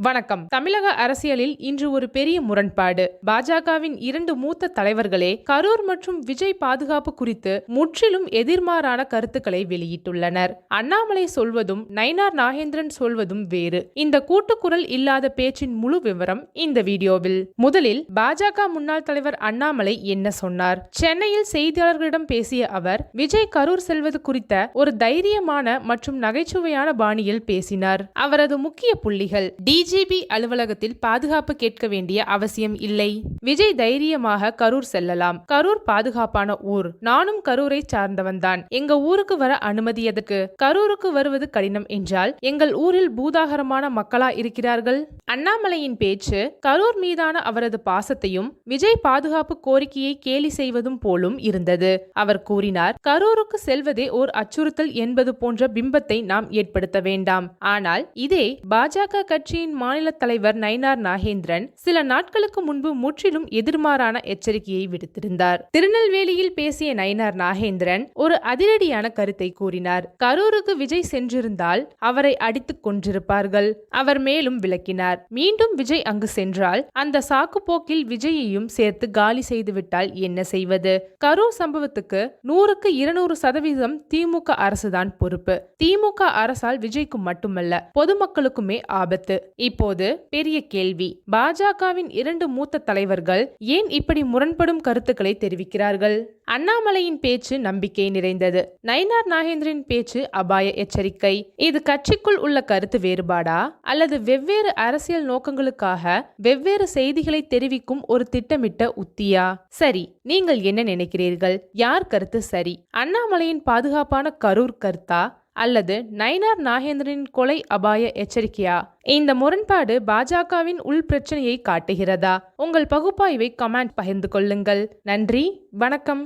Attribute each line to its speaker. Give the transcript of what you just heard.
Speaker 1: வணக்கம். தமிழக அரசியலில் இன்று ஒரு பெரிய முரண்பாடு. பாஜகவின் இரண்டு மூத்த தலைவர்களே கரூர் மற்றும் விஜய் பாதுகாப்பு குறித்து முற்றிலும் எதிர்மாறான கருத்துக்களை வெளியிட்டுள்ளனர். அண்ணாமலை சொல்வதும் நயினார் நாகேந்திரன் சொல்வதும் வேறு. இந்த கூட்டுக்குரல் இல்லாத பேச்சின் முழு விவரம் இந்த வீடியோவில். முதலில் பாஜக முன்னாள் தலைவர் அண்ணாமலை என்ன சொன்னார்? சென்னையில் செய்தியாளர்களிடம் பேசிய அவர் விஜய் கரூர் செல்வது குறித்த ஒரு தைரியமான மற்றும் நகைச்சுவையான பாணியில் பேசினார். அவரது முக்கிய புள்ளிகள் டி. டிஜிபி அலுவலகத்தில் பாதுகாப்பு கேட்க வேண்டிய அவசியம் இல்லை. விஜய் தைரியமாக கரூர் செல்லலாம். கரூர் பாதுகாப்பான ஊர். நானும் கரூரை சார்ந்தவன்தான் எங்க ஊருக்கு வர அனுமதி எதற்கு கரூருக்கு வருவது கடினம் என்றால் எங்கள் ஊரில் பூதாகரமான மக்களா இருக்கிறார்கள்? அண்ணாமலையின் பேச்சு கரூர் மீதான அவரது பாசத்தையும் விஜய் பாதுகாப்பு கோரிக்கையை கேலி செய்வதும் போலும் இருந்தது. அவர் கூறினார் கரூருக்கு செல்வதே ஓர் அச்சுறுத்தல் என்பது போன்ற பிம்பத்தை நாம் ஏற்படுத்த வேண்டாம். ஆனால் இதே பாஜக கட்சியின் மாநில தலைவர் நயினார் நாகேந்திரன் சில நாட்களுக்கு முன்பு முற்றிலும் எதிர்மாறான எச்சரிக்கையை விடுத்திருந்தார். திருநெல்வேலியில் பேசிய நயினார் நாகேந்திரன் ஒரு அதிரடியான கருத்தை கூறினார். கரூருக்கு விஜய் சென்றிருந்தால் அவரை அடித்துக் கொன்றிருப்பார்கள். அவர் மேலும் விளக்கினார். மீண்டும் விஜய் அங்கு சென்றால் அந்த சாக்குப்போக்கில் விஜயையும் சேர்த்து காலி செய்துவிட்டால் என்ன செய்வது? கரூர் சம்பவத்துக்கு நூறுக்கு இருநூறு சதவீதம் திமுக அரசுதான் பொறுப்பு. திமுக அரசால் விஜய்க்கு மட்டுமல்ல பொதுமக்களுக்குமே ஆபத்து. இப்போது பெரிய கேள்வி. பாஜகவின் இரண்டு மூத்த தலைவர்கள் ஏன் இப்படி முரண்படும் கருத்துக்களை தெரிவிக்கிறார்கள்? அண்ணாமலையின் பேச்சு நம்பிக்கை நிறைந்தது. நயினார் நாகேந்திரின் பேச்சு அபாய எச்சரிக்கை. இது கட்சிக்குள் உள்ள கருத்து வேறுபாடா? அல்லது வெவ்வேறு அரசியல் நோக்கங்களுக்காக வெவ்வேறு செய்திகளை தெரிவிக்கும் ஒரு திட்டமிட்ட உத்தியா? சரி நீங்கள் என்ன நினைக்கிறீர்கள்? யார் கருத்து சரி? அண்ணாமலையின் பாதுகாப்பான கரூர் கருத்தா? அல்லது நயினார் நாகேந்திரனின் கொலை அபாய எச்சரிக்கையா? இந்த முரண்பாடு பாஜகவின் உள் பிரச்சனையை காட்டுகிறதா? உங்கள் பகுப்பாய்வை கமெண்ட் பகிர்ந்து கொள்ளுங்கள். நன்றி வணக்கம்.